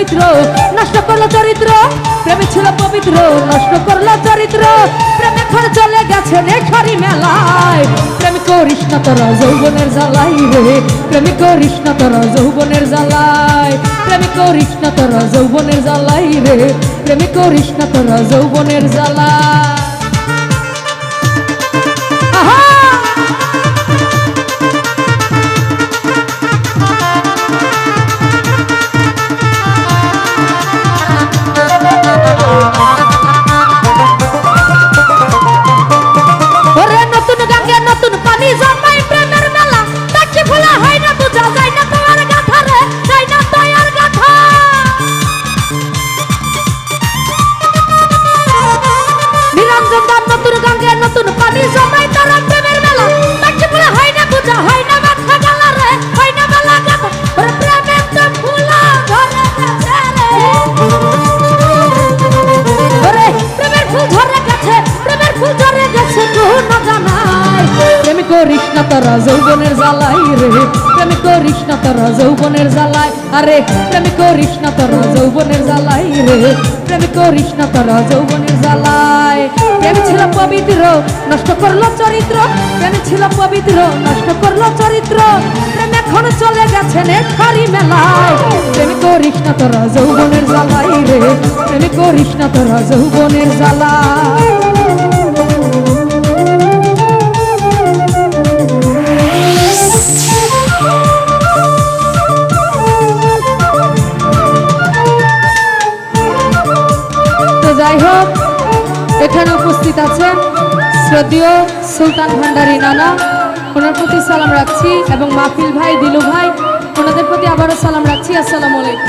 পবিত্র, নষ্ট করল চরিত্র। প্রেমে ছিল পবিত্র, নষ্ট করল চরিত্র। প্রেমে খর চলে গেছে রে খরি মেলায়। প্রেম করিস না তোরা যৌবনের জ্বালাই রে। প্রেম করিস না তোরা যৌবনের জ্বালাই। প্রেম করিস না তোরা যৌবনের জ্বালাই রে। প্রেম করিস না তোরা যৌবনের জ্বালাই। আহা! করিস না তোরা যৌবনের জ্বালাই রে। প্রেমে করিস না তোরা যৌবনের জ্বালাই। আরে, প্রেমে করিস না তোরা যৌবনের জ্বালাই রে। প্রেমে করিস না তোরা যৌবনের জ্বালাই। প্রেম ছিল পবিত্র, নষ্ট করল চরিত্র। প্রেম ছিল পবিত্র, নষ্ট করল চরিত্র। প্রেম এখন চলে গেছে নেখারি মেলায়। প্রেমে করিস না তোরা যৌবনের জ্বালাই রে। প্রেমে করিস না তোরা যৌবনের জ্বালাই। এখানে উপস্থিত আছেন শ্রদ্ধীয় সুলতান ভান্ডারী নানা। ওনার প্রতি সালাম রাখছি এবং মাহফিল ভাই, দিলু ভাই, ওনাদের প্রতি আবারও সালাম রাখছি। আসসালামু আলাইকুম।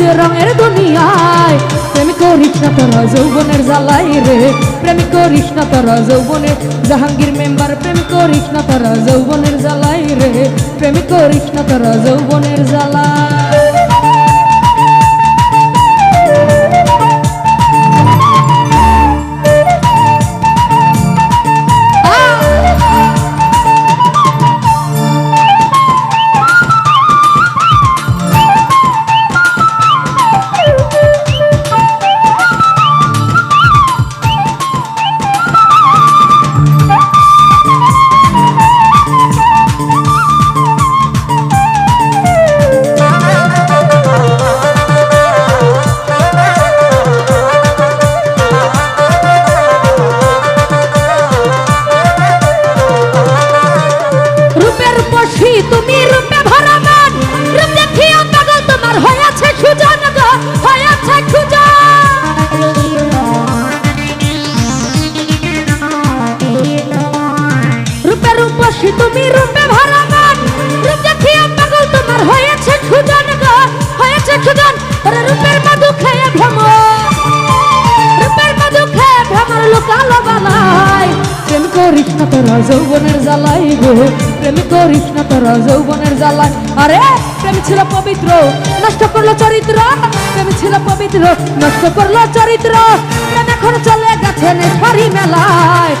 খুঁজে রঙের দুনিয়ায় প্রেমিক করিস না তোরা যৌবনের জ্বালাই রে। প্রেমিক করিস না তোরা যৌবনের, জাহাঙ্গীর মেম্বার প্রেমিক করিস না তোরা যৌবনের জ্বালাই রে। প্রেমিক করিস না তোরা যৌবনের জ্বালাই কি তুমি রূপে ভরা গান। রূপ দেখিয়া পাগল তোমার হয়েছে খুদান গান হয়েছে খুদান। ওরে রূপের মধু খেয়ে ভ্রম রূপের মধু খেয়ে ভ্রমর লুকালো বানায় প্রেম করিস না তোরা যৌবনের জ্বালাই গো। প্রেম করিস না তোরা যৌবনের জ্বালাই। আরে, প্রেম ছিল পবিত্র, নষ্ট করল চরিত্র। প্রেম ছিল পবিত্র, নষ্ট করল চরিত্র। প্রেম এখন চলে গেছে নেশারি মেলায়।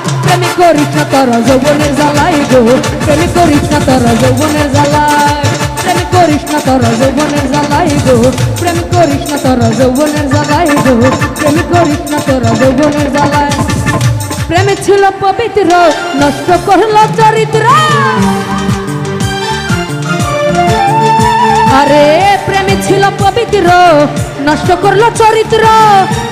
করিস না তোরা যৌবনের জ্বালাই গো। প্রেম করিস না তোরা যৌবনের জ্বালাই। প্রেম করিস না তোরা যৌবনের জ্বালাই গো। প্রেম করিস না তোরা যৌবনের জ্বালাই গো। প্রেম করিস না তোরা যৌবনের জ্বালাই। প্রেমে ছিল পবিত্র, নষ্ট করল চরিত্র। আরে, প্রেমে ছিল পবিত্র, নষ্ট করল চরিত্র।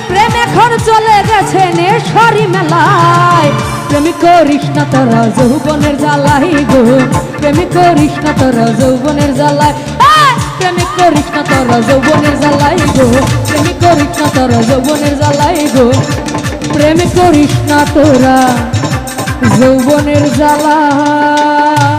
প্রেম এখন চলে গেছে নেশারি মেলায়। প্রেমিক করিস না তোরা যৌবনের জ্বালাই গো। প্রেমিক করিস না তোরা যৌবনের জ্বালাই। আয়! প্রেমিক করিস না তোরা যৌবনের জ্বালাই গো। প্রেমিক করিস না তোরা যৌবনের জ্বালাই গো। প্রেম করিস না তোরা যৌবনের জ্বালা।